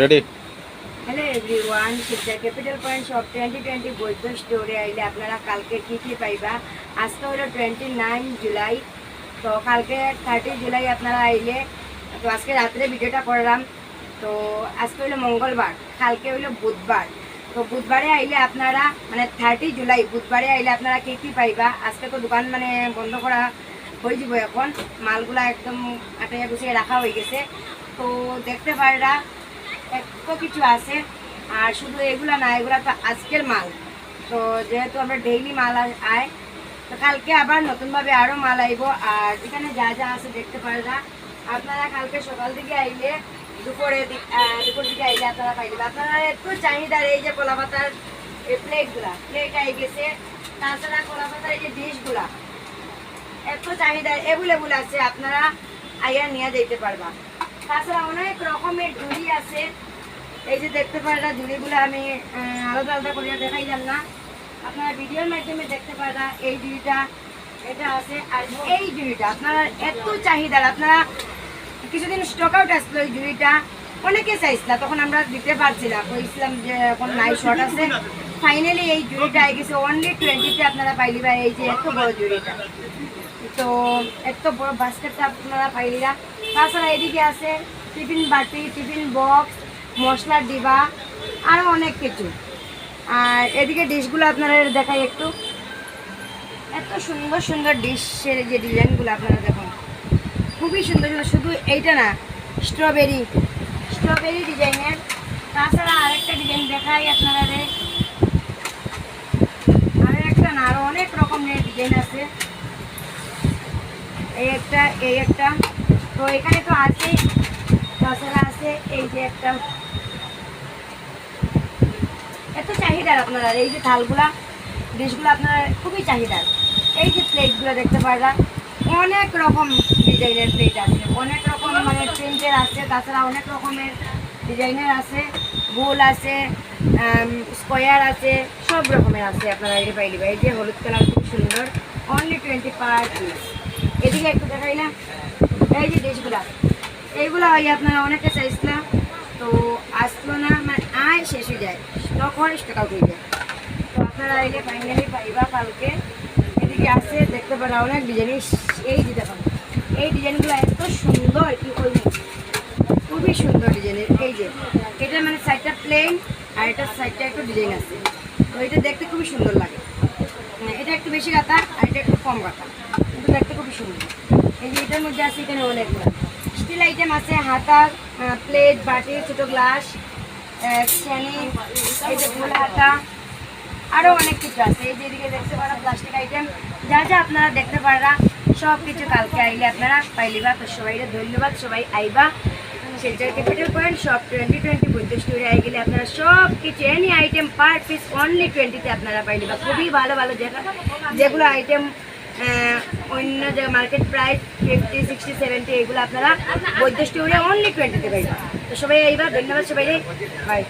Ready hello everyone শিবজা capital point সব twenty twenty বৈধ স্টোরে আইলে আপনারা কালকে কী কী পাইবা? আজকে হলো টোয়েন্টি নাইন জুলাই তো কালকে থার্টি জুলাই আপনারা আইলে, তো আজকে রাত্রে ভিডিওটা করলাম। তো আজকে হলো মঙ্গলবার, কালকে হলো বুধবার। তো বুধবারে আইলে আপনারা মানে থার্টি জুলাই বুধবারে আইলে আপনারা কী কী পাইবা? আজকে তো দোকান মানে বন্ধ করা হয়ে যাব এখন। মালগুলা একদম আটাইয়া গুছিয়ে রাখা হয়ে গেছে। তো দেখতে পাররা এত কিছু আছে। আর শুধু এগুলা না, এগুলা তো আজকের মাল। তো যেহেতু আমরা ডেইলি মাল আয়, তো কালকে আবার নতুনভাবে আরও মাল আইব। আর যেখানে যা যা আছে দেখতে পাররা আপনারা কালকে সকাল দিকে আইলে, দুপুরে দুপুর দিকে আইলে আপনারা পাইবে আপনারা একটু চাহিদার এই যে কলা পাতার এই প্লেটগুলা প্লেট আই গেছে। তাছাড়া কলা পাতার এই যে ডিশগুলা, এত চাহিদা এভেলেবল আছে, আপনারা আইয়া নিয়ে যেতে পারবা। তাছাড়া অনেক রকমের আছে। এই যে দেখতে পারা ঝুড়িগুলো আমি আলাদা আলাদা করে দেখাই যান না। আপনারা ভিডিওর মাধ্যমে দেখতে পারা এই ঝুড়িটা, এটা আছে, আর এই ঝুড়িটা, আপনারা এত চাহিদার, আপনারা কিছুদিন স্টক আউট আসলো এই ঝুড়িটা, অনেকে চাইছিল তখন আমরা দিতে পারছিলাম। বলছিলাম যে, এখন নাই শর্ট আছে। ফাইনালি এই আই গেছে অনলি টোয়েন্টিতে আপনারা পাইলি বা এই যে এত বড় ঝুড়িটা। তো, এত বড় বাস্কেটটা আপনারা পাইলিরা তাছাড়া এদিকে আছে টিফিন বাটি, টিফিন বক্স, মশলার ডিবা আরও অনেক কিছু। আর এদিকে ডিশগুলো আপনারা দেখাই একটু। এত সুন্দর সুন্দর ডিশের যে ডিজাইনগুলো আপনারা দেখুন। খুবই সুন্দর সুন্দর, শুধু এইটা না, স্ট্রবেরি। স্ট্রবেরি ডিজাইনের। তাছাড়া আরেকটা ডিজাইন দেখাই আপনারা রে আর একটা না আরও অনেক রকমের ডিজাইন আছে। এই একটা এই একটা। তো এখানে তো আছে তাছাড়া আছে, এই যে একটা। এত চাহিদার আপনারা, এই যে থালগুলা, ডিশগুলো আপনারা খুবই চাহিদার। এই যে প্লেটগুলো দেখতে পারা অনেক রকম ডিজাইনের প্লেট আছে। অনেক রকম মানে প্রিন্টের আছে, তাছাড়া অনেক রকমের ডিজাইনের আছে। গোল আছে স্কোয়ার আছে, সব রকমের আছে আপনারা এই পাইলি এই যে হলুদ কালার, খুব সুন্দর। অনলি টোয়েন্টি পার পিস এদিকে একটু দেখাই না। এই যে ডিশগুলা। এইগুলো হয় আপনারা অনেকে চাইছিলাম তো আসলো না মানে আয় শেষ হয়ে যায়। স্টক হয় স্টক আউট হয়ে যায়। তো আপনারা আইলে ফাইনালি পাইবা কালকে। এদিকে আসে দেখতে পারা অনেক ডিজাইন এই যে দেখুন এই ডিজাইনগুলো এত সুন্দর কি বলব? খুবই সুন্দর ডিজাইনের এই যে। এটা মানে সাইডটা প্লেন আর এটার সাইডটা একটু ডিজাইন আছে। তো এটা দেখতে খুবই সুন্দর লাগে। হ্যাঁ, এটা একটু বেশি গাতা আর এটা একটু কম গাতা কিন্তু দেখতে খুবই সুন্দর। এই যে এটার মধ্যে আছে এখানে অনেকগুলো। স্টিল আইটেম আছে, হাতার প্লেট বাটি ছোট গ্লাস ফুল হাতা অনেক কিছু আছে। এই যে এদিকে দেখতে পারা প্লাস্টিক আইটেম যা যা আপনারা দেখতে পারা সব কিছু কালকে আইলে আপনারা পাইলিবা তো সবাই ধন্যবাদ, সবাই আইবা। শিলচর ক্যাপিটাল পয়েন্ট, সব টোয়েন্টি টোয়েন্টি বৈদ্য স্টোরে আই গেলে আপনারা সব কিছু any item per piece only টোয়েন্টিতে আপনারা পাইলিবা খুবই ভালো ভালো যেটা যেগুলো আইটেম অন্য যে market price fifty sixty seventy এগুলো আপনারা বৈদ্য স্টোরে অনলি টোয়েন্টিতে পাইবেন। তো সবাই এইবার ধন্যবাদ সবাই বাই